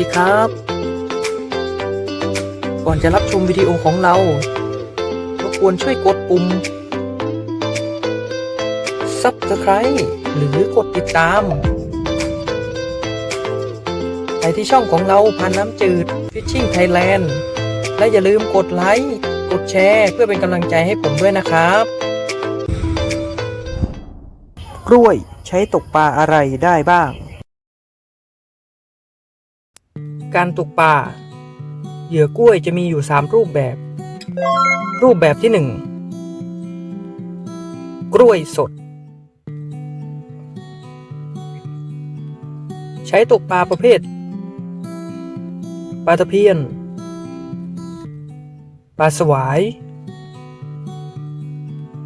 ดีครับ ก่อนจะรับชมวิดีโอของเรารบกวนช่วยกดปุ่ม Subscribe หรือกดติดตาม ไปที่ช่องของเราพันน้ำจืด Fishing Thailand และอย่าลืมกดไลค์ กดแชร์ เพื่อเป็นกำลังใจให้ผมด้วยนะครับ กล้วยใช้ตกปลาอะไรได้บ้าง การตกปลาเหยื่อกล้วยจะมีอยู่ 3 รูปแบบ รูปแบบที่ 1 กล้วยสด ใช้ตกปลาประเภทปลาตะเพียนปลาสวาย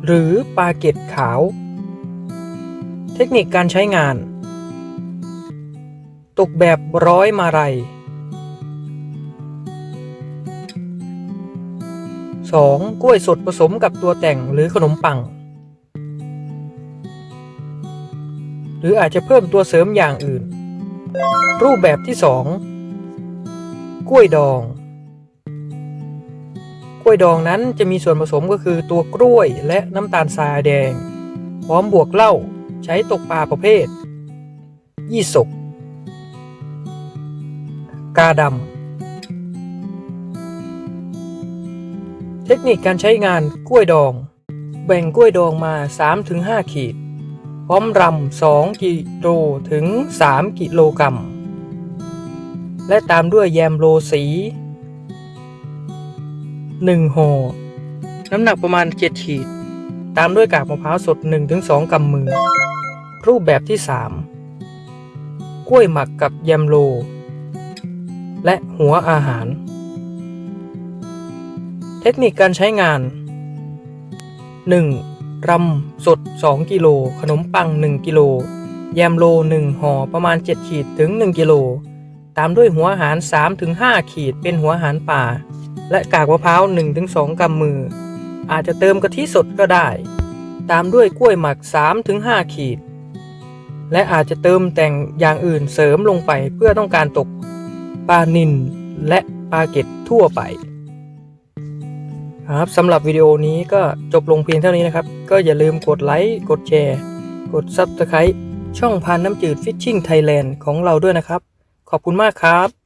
หรือปลาเก็ดขาว เทคนิคการใช้งาน ตกแบบร้อยมาลัย 2. กล้วยสดผสมกับตัวแต่งหรือขนมปัง หรืออาจจะเพิ่มตัวเสริมอย่างอื่น รูปแบบที่ 2 กล้วยดอง กล้วยดองนั้นจะมีส่วนผสมก็คือตัวกล้วยและน้ำตาลทรายแดง พร้อมบวกเหล้าใช้ตกปลาประเภท ยี่สกกาดำ เทคนิคการใช้งานกล้วยดอง แบ่งกล้วยดองมา 3-5 ขีด พร้อมรำ2กิโลถึง 3 กิโลกรัม และตามด้วยแยมโลสี 1ห่อน้ำหนักประมาณ7ขีด ตามด้วยกากมะพร้าวสด 1-2กำมือ รูปแบบที่ 3 กล้วยหมักกับแยมโล และหัวอาหาร เทคนิคการใช้งาน 1. รำสด 2 กิโล ขนมปัง 1 กิโล แยมโล 1ห่อประมาณ 7 ขีดถึง 1 กิโล ตามด้วยหัวอาหาร 3-5 ขีดเป็นหัวหารป่า และกากมะพร้าว 1-2 กำมือ อาจจะเติมกะทิสดก็ได้ ตามด้วยกล้วยหมัก 3-5 ขีด และอาจจะเติมแต่งอย่างอื่นเสริมลงไปเพื่อต้องการตกปลานิลและปลาเก็ดทั่วไป ครับสำหรับวิดีโอนี้ก็จบลงเพียงเท่านี้นะครับ ก็อย่าลืมกดไลค์ กดแชร์ กด Subscribe ช่องพานน้ำจืดฟิชชิ่งไทยแลนด์ของเราด้วยนะครับ ขอบคุณมากครับ